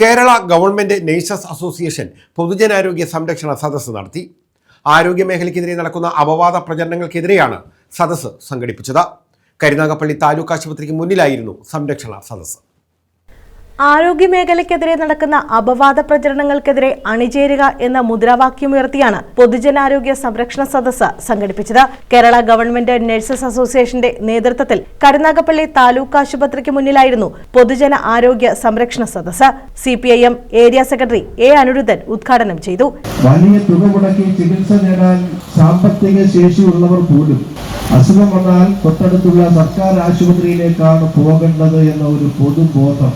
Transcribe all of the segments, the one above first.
Kerala government nurses association പൊതുജനാരോഗ്യ സംരക്ഷണ സദസ്സ് നടത്തി. ആരോഗ്യ മേഖലയ്ക്കെതിരെ നടക്കുന്ന അപവാദ പ്രചരണങ്ങൾക്കെതിരെയാണ് സദസ്സ് സംഘടിപ്പിച്ചത്. കരുനാഗപ്പള്ളി താലൂക്ക് ആശുപത്രിക്ക് മുന്നിലായിരുന്നു സംരക്ഷണ സദസ്സ്. ആരോഗ്യമേഖലയ്ക്കെതിരെ നടക്കുന്ന അപവാദ പ്രചരണങ്ങൾക്കെതിരെ അണിചേരുക എന്ന മുദ്രാവാക്യമുയർത്തിയാണ് പൊതുജനാരോഗ്യ സംരക്ഷണ സദസ്സ് സംഘടിപ്പിച്ചത്. കേരള ഗവൺമെന്റ് നഴ്സസ് അസോസിയേഷന്റെ നേതൃത്വത്തിൽ കരുനാഗപ്പള്ളി താലൂക്ക് ആശുപത്രിക്ക് മുന്നിലായിരുന്നു പൊതുജന ആരോഗ്യ സംരക്ഷണ സദസ്സ്. C area secretary A Aniruddhan ഉദ്ഘാടനം ചെയ്തു. വലിയ തുക മുടക്കി ചികിത്സ നേടാൻ സാമ്പത്തിക ശേഷിയുള്ളവർ പോലും അസുഖം വന്നാൽ തൊട്ടടുത്തുള്ള സർക്കാർ ആശുപത്രിയിലേക്കാണ് പോകേണ്ടത് എന്ന ഒരു പൊതുബോധം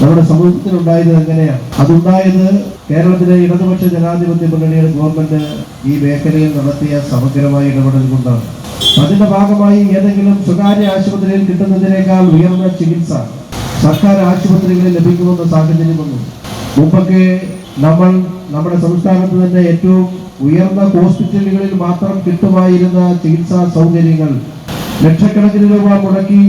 നമ്മുടെ സമൂഹത്തിൽ ഉണ്ടായത് എങ്ങനെയാണ്? അതുണ്ടായത് കേരളത്തിലെ ഇടതുപക്ഷ ജനാധിപത്യ മുന്നണിയുടെ ഗവൺമെന്റ് ഈ മേഖലയിൽ നടത്തിയ സമഗ്രമായ ഇടപെടൽ കൊണ്ടാണ്. അതിന്റെ ഭാഗമായി ഏതെങ്കിലും സ്വകാര്യ ആശുപത്രിയിൽ കിട്ടുന്നതിനേക്കാൾ ഉയർന്ന ചികിത്സ സർക്കാർ ആശുപത്രികളിൽ ലഭിക്കുമെന്ന സാഹചര്യം വന്നു. മുമ്പൊക്കെ നമ്മൾ നമ്മുടെ സംസ്ഥാനത്ത് തന്നെ ഏറ്റവും ഉയർന്ന ഹോസ്പിറ്റലുകളിൽ മാത്രം കിട്ടുമായിരുന്ന ചികിത്സാ സൗകര്യങ്ങൾ ലക്ഷക്കണക്കിന് രൂപ മുടക്കി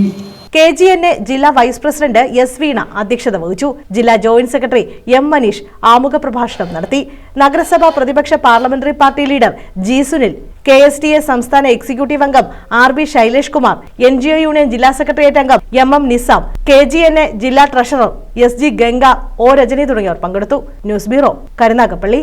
കെ ജി എൻ എ ജില്ലാ വൈസ് പ്രസിഡന്റ് എസ് വീണ അധ്യക്ഷത വഹിച്ചു. ജില്ലാ ജോയിന്റ് സെക്രട്ടറി എം മനീഷ് ആമുഖ പ്രഭാഷണം നടത്തി. നഗരസഭാ പ്രതിപക്ഷ parliamentary party leader G Sunil K S T A സംസ്ഥാന എക്സിക്യൂട്ടീവ് അംഗം R B Shailesh Kumar N G O union ജില്ലാ സെക്രട്ടേറിയറ്റ് അംഗം M M Nizam K G N A ജില്ലാ treasurer S G Ganga O Rajani തുടങ്ങിയവർ പങ്കെടുത്തു. News bureau Karunagappally.